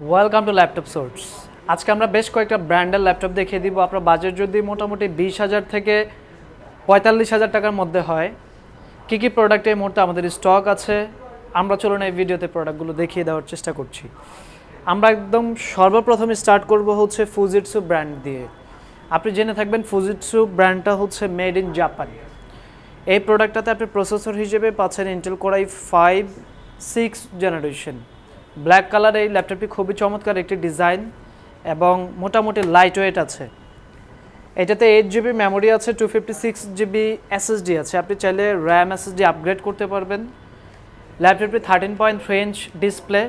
Welcome to laptop source আজকে আমরা বেশ কয়েকটা ব্র্যান্ডের ল্যাপটপ দেখিয়ে দিব। আপনার বাজেট যদি মোটামুটি বিশ হাজার থেকে পঁয়তাল্লিশ হাজার টাকার মধ্যে হয়, কী কী প্রোডাক্ট এই মুহূর্তে আমাদের স্টক আছে? আমরা চলুন এই ভিডিওতে প্রোডাক্টগুলো দেখিয়ে দেওয়ার চেষ্টা করছি। আমরা একদম সর্বপ্রথম স্টার্ট করব হচ্ছে ফুজিটসু ব্র্যান্ড দিয়ে। আপনি জেনে থাকবেন ফুজিটসু ব্র্যান্ডটা হচ্ছে মেড ইন জাপান এই প্রোডাক্টটাতে আপনি প্রসেসর হিসেবে পাচ্ছেন Intel Core i five six generation black colour এই ল্যাপটপটি খুবই চমৎকার একটি ডিজাইন এবং মোটামুটি লাইট ওয়েট আছে। এটাতে এইট জিবি মেমোরি আছে two fifty six GB SSD আছে। আপনি চাইলে র্যাম এসএসডি আপগ্রেড করতে পারবেন। ল্যাপটপটি thirteen point three inch display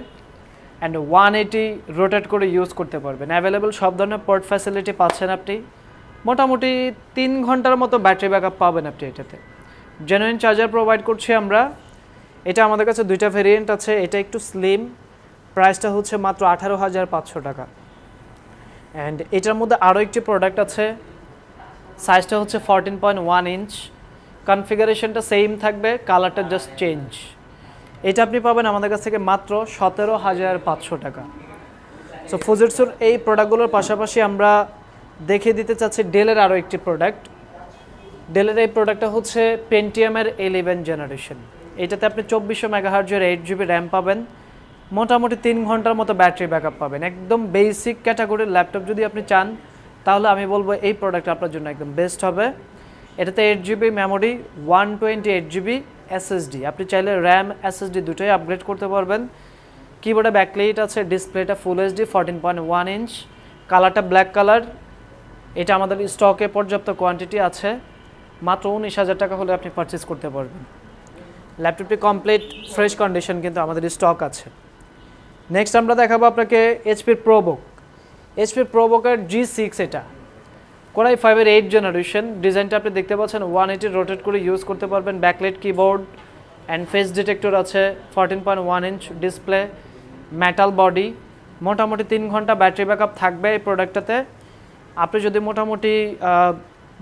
and one eighty rotate করে ইউজ করতে পারবেন। অ্যাভেলেবেল সব ধরনের পোর্ট ফ্যাসিলিটি পাচ্ছেন আপনি। মোটামুটি তিন ঘণ্টার মতো ব্যাটারি ব্যাকআপ পাবেন আপনি এটাতে। জেনুইন চার্জার প্রোভাইড করছি আমরা। এটা আমাদের কাছে দুইটা ভেরিয়েন্ট আছে। এটা একটু স্লিম প্রাইসটা হচ্ছে মাত্র আঠারো হাজার পাঁচশো টাকা। অ্যান্ড এটার মধ্যে আরও একটি প্রোডাক্ট আছে। সাইজটা হচ্ছে ফরটিন পয়েন্ট ওয়ান ইঞ্চ কনফিগারেশনটা সেম থাকবে কালারটা জাস্ট চেঞ্জ এটা আপনি পাবেন আমাদের কাছ থেকে মাত্র সতেরো হাজার পাঁচশো টাকা। সো ফুজিটসুর এই প্রোডাক্টগুলোর পাশাপাশি আমরা দেখে দিতে চাচ্ছি ডেলের আরও একটি প্রোডাক্ট ডেলের এই প্রোডাক্টটা হচ্ছে পেন্টিয়ামের ইলেভেন জেনারেশন এটাতে আপনি চব্বিশশো মেগাহার্জের এইট জিবি র্যাম পাবেন। মোটামুটি তিন ঘণ্টার মতো ব্যাটারি ব্যাকআপ পাবেন। একদম বেসিক ক্যাটাগরির ল্যাপটপ যদি আপনি চান, তাহলে আমি বলব এই প্রোডাক্ট আপনার জন্য একদম বেস্ট হবে। এটাতে eight GB memory one twenty eight GB SSD আপনি চাইলে র্যাম এসএসডি দুটোই আপগ্রেড করতে পারবেন। কিবোর্ডে ব্যাকলাইট আছে ডিসপ্লেটা full HD fourteen point one inch কালারটা ব্ল্যাক কালার এটা আমাদের স্টকে পর্যাপ্ত কোয়ান্টিটি আছে। মাত্র উনিশ হাজার টাকা হলে আপনি পারচেস করতে পারবেন। ল্যাপটপটি কমপ্লিট ফ্রেশ কন্ডিশন কিন্তু আমাদের স্টক আছে। নেক্সট আমরা দেখাবো আপনাকে এইচপির প্রোবুক এইচপির প্রোবুকের জি সিক্স এটা। কোরাই ফাইভের এইট জেনারেশন ডিজাইনটা আপনি দেখতে পাচ্ছেন ওয়ান এইটি রোটেট করে ইউজ করতে পারবেন। Backlight keyboard and face detector আছে fourteen point one inch display metal body মোটামুটি তিন ঘণ্টা ব্যাটারি ব্যাকআপ থাকবে এই প্রোডাক্টটাতে আপনি যদি মোটামুটি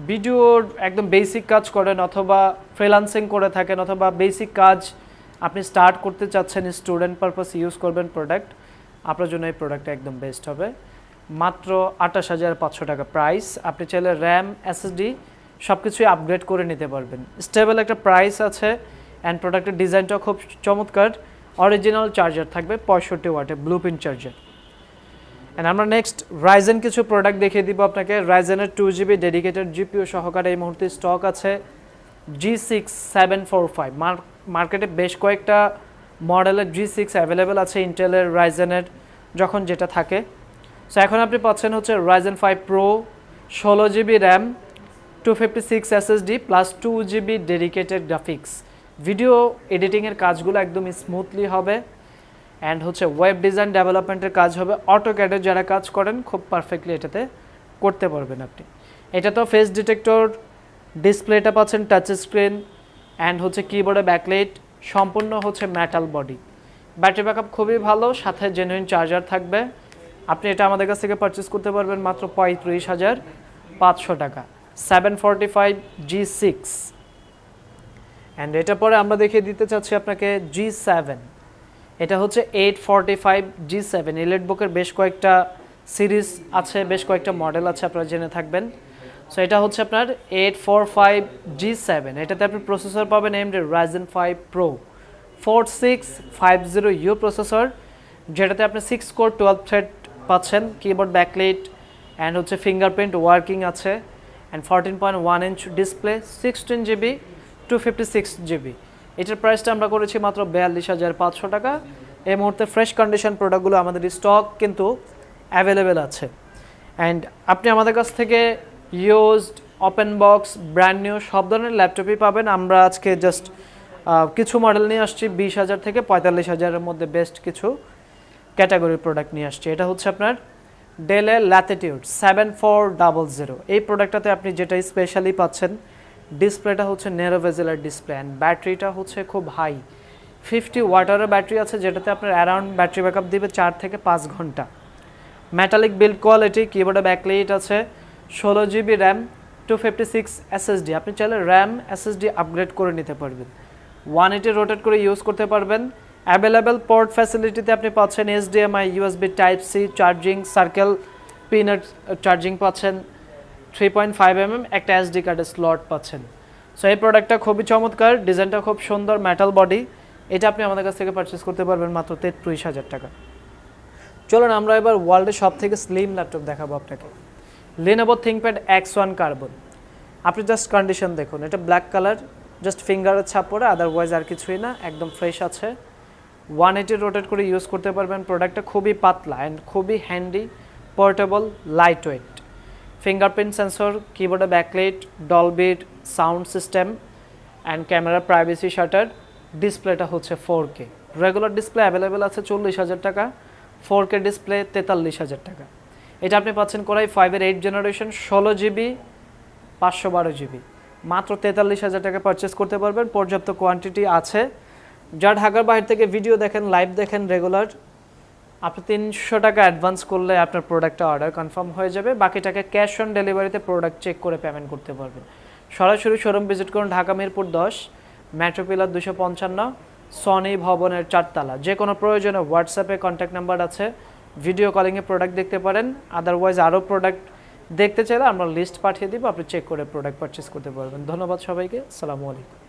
ভিডিওর একদম বেসিক কাজ করেন অথবা ফ্রিলান্সিং করে থাকেন অথবা বেসিক কাজ আপনি স্টার্ট করতে চাচ্ছেন স্টুডেন্ট পারপাস ইউজ করবেন প্রোডাক্ট আপনার জন্য এই প্রোডাক্টটা একদম বেস্ট হবে। মাত্র আঠাশ হাজার পাঁচশো টাকা প্রাইস আপনি চাইলে র্যাম এসএসডি সব কিছুই আপগ্রেড করে নিতে পারবেন। স্টেবল একটা প্রাইস আছে অ্যান্ড প্রোডাক্টের ডিজাইনটাও খুব চমৎকার। অরিজিনাল চার্জার থাকবে পঁয়ষট্টি ওয়াটে ব্লু প্রিন্ট চার্জার অ্যান্ড আমরা নেক্সট রাইজেন কিছু প্রোডাক্ট দেখিয়ে দিব আপনাকে। রাইজেনের টু জিবি ডেডিকেটেড জিপিও সহকারে এই মুহূর্তে স্টক আছে। G six seven four five মার্কেটে বেশ কয়েকটা মডেলের জি সিক্স অ্যাভেলেবেল আছে ইন্টেলের রাইজেনের যখন যেটা থাকে। সো এখন আপনি পাচ্ছেন হচ্ছে রাইজেন ফাইভ প্রো ষোলো GB RAM two fifty six SSD plus two GB dedicated graphics video এডিটিংয়ের কাজগুলো একদম স্মুথলি হবে। অ্যান্ড হচ্ছে ওয়েব ডিজাইন ডেভেলপমেন্টের কাজ হবে। অটো ক্যাডের যারা কাজ করেন, খুব পারফেক্টলি এটাতে করতে পারবেন আপনি। এটা তো ফেস ডিটেক্টর ডিসপ্লেটা পাচ্ছেন টাচ স্ক্রিন অ্যান্ড হচ্ছে কিবোর্ডে ব্যাকলাইট সম্পূর্ণ হচ্ছে মেটাল বডি ব্যাটারি ব্যাকআপ খুবই ভালো, সাথে জেনুইন চার্জার থাকবে। আপনি এটা আমাদের কাছ থেকে পারচেস করতে পারবেন মাত্র পঁয়ত্রিশ হাজার পাঁচশো টাকা। Seven forty five G six and এটা পরে আমরা দেখিয়ে দিতে চাচ্ছি আপনাকে জি সেভেন এটা হচ্ছে eight forty five G seven elite বুকের বেশ কয়েকটা সিরিজ আছে, বেশ কয়েকটা মডেল আছে, আপনারা জেনে থাকবেন। সো এটা হচ্ছে আপনার eight four five G seven এটাতে আপনি প্রসেসর পাবেন AMD Ryzen five pro four six five zero U processor যেটাতে আপনি সিক্স কোর টুয়েলভ থ্রেড পাচ্ছেন কিবোর্ড ব্যাকলাইট অ্যান্ড হচ্ছে ফিঙ্গারপ্রিন্ট ওয়ার্কিং আছে and fourteen point one inch display sixteen GB two fifty six GB এটার প্রাইসটা আমরা করেছি মাত্র বিয়াল্লিশ হাজার পাঁচশো টাকা। এই মুহূর্তে ফ্রেশ কন্ডিশন প্রোডাক্টগুলো আমাদের স্টক কিন্তু অ্যাভেলেবেল আছে। অ্যান্ড আপনি আমাদের কাছ থেকে used open box brand new সব ধরনের ল্যাপটপই পাবেন। আমরা আজকে জাস্ট কিছু মডেল নিয়ে আসছি, বিশ হাজার থেকে পঁয়তাল্লিশ হাজারের মধ্যে বেস্ট কিছু ক্যাটাগরির প্রোডাক্ট নিয়ে আসছি। এটা হচ্ছে আপনার ডেলের Latitude seven four double zero এই প্রোডাক্টটাতে আপনি যেটা স্পেশালি পাচ্ছেন ডিসপ্লেটা হচ্ছে নেরো ভেজেলার ডিসপ্লে অ্যান্ড ব্যাটারিটা হচ্ছে খুব হাই ফিফটি ওয়াটারের ব্যাটারি আছে, যেটাতে আপনার অ্যারাউন্ড ব্যাটারি ব্যাকআপ দিবে চার থেকে পাঁচ ঘণ্টা। মেটালিক বিল্ড কোয়ালিটি কিবোর্ডে ব্যাকলাইট আছে। ষোলো GB RAM two fifty six SSD আপনি চাইলে র্যাম এসএসডি আপগ্রেড করে নিতে পারবেন। ওয়ান এইটি রোটেট করে ইউজ করতে পারবেন। অ্যাভেলেবেল পোর্ট ফ্যাসিলিটিতে আপনি পাচ্ছেন HDMI USB type C charging circle peanut charging পাচ্ছেন। Three point five M M একটা এসডি কার্ডের স্লট পাচ্ছেন। সো এই প্রোডাক্টটা খুবই চমৎকার ডিজাইনটা খুব সুন্দর মেটাল বডি এটা আপনি আমাদের কাছ থেকে পারচেস করতে পারবেন মাত্র তেত্রিশ হাজার টাকা। চলুন আমরা এবার ওয়ার্ল্ডের সব থেকে স্লিম ল্যাপটপ দেখাবো আপনাকে। Lenovo ThinkPad X one carbon আপনি জাস্ট কন্ডিশন দেখুন, এটা ব্ল্যাক কালার জাস্ট ফিঙ্গারের ছাপ পরে আদারওয়াইজ আর কিছুই না, একদম ফ্রেশ আছে। ওয়ান এইটি রোটেট করে ইউজ করতে পারবেন প্রোডাক্টটা খুবই পাতলা অ্যান্ড খুবই handy portable light weight fingerprint sensor কিবোর্ডে backlight Dolby sound system and camera privacy shutter ডিসপ্লেটা হচ্ছে four K regular display available আছে চল্লিশ হাজার টাকা ফোর কে ডিসপ্লে তেতাল্লিশ হাজার টাকা। এটা আপনি পাচ্ছেন কোরাই ফাইভের এইট জেনারেশন ষোলো জিবি পাঁচশো বারো জিবি মাত্র তেতাল্লিশ হাজার টাকা পারচেস করতে পারবেন। পর্যাপ্ত কোয়ান্টিটি আছে। যা ঢাকার বাইরে থেকে ভিডিও দেখেন লাইভ দেখেন রেগুলার আপনি তিনশো টাকা অ্যাডভান্স করলে আপনার প্রোডাক্টটা অর্ডার কনফার্ম হয়ে যাবে। বাকি টাকা ক্যাশ অন ডেলিভারিতে প্রোডাক্ট চেক করে পেমেন্ট করতে পারবেন। সরাসরি শোরুম ভিজিট করুন, ঢাকা মিরপুর দশ মেট্রো পিলার দুশো পঞ্চান্ন সনি ভবনের চারতলা। যে কোনো প্রয়োজনে হোয়াটসঅ্যাপে কন্ট্যাক্ট নাম্বার আছে। ভিডিও কলিংয়ে প্রোডাক্ট দেখতে পারেন। আদারওয়াইজ আরও প্রোডাক্ট দেখতে চাইলে আমরা লিস্ট পাঠিয়ে দিব, আপনি চেক করে প্রোডাক্ট পারচেস করতে পারবেন। ধন্যবাদ সবাইকে, আসসালামু আলাইকুম।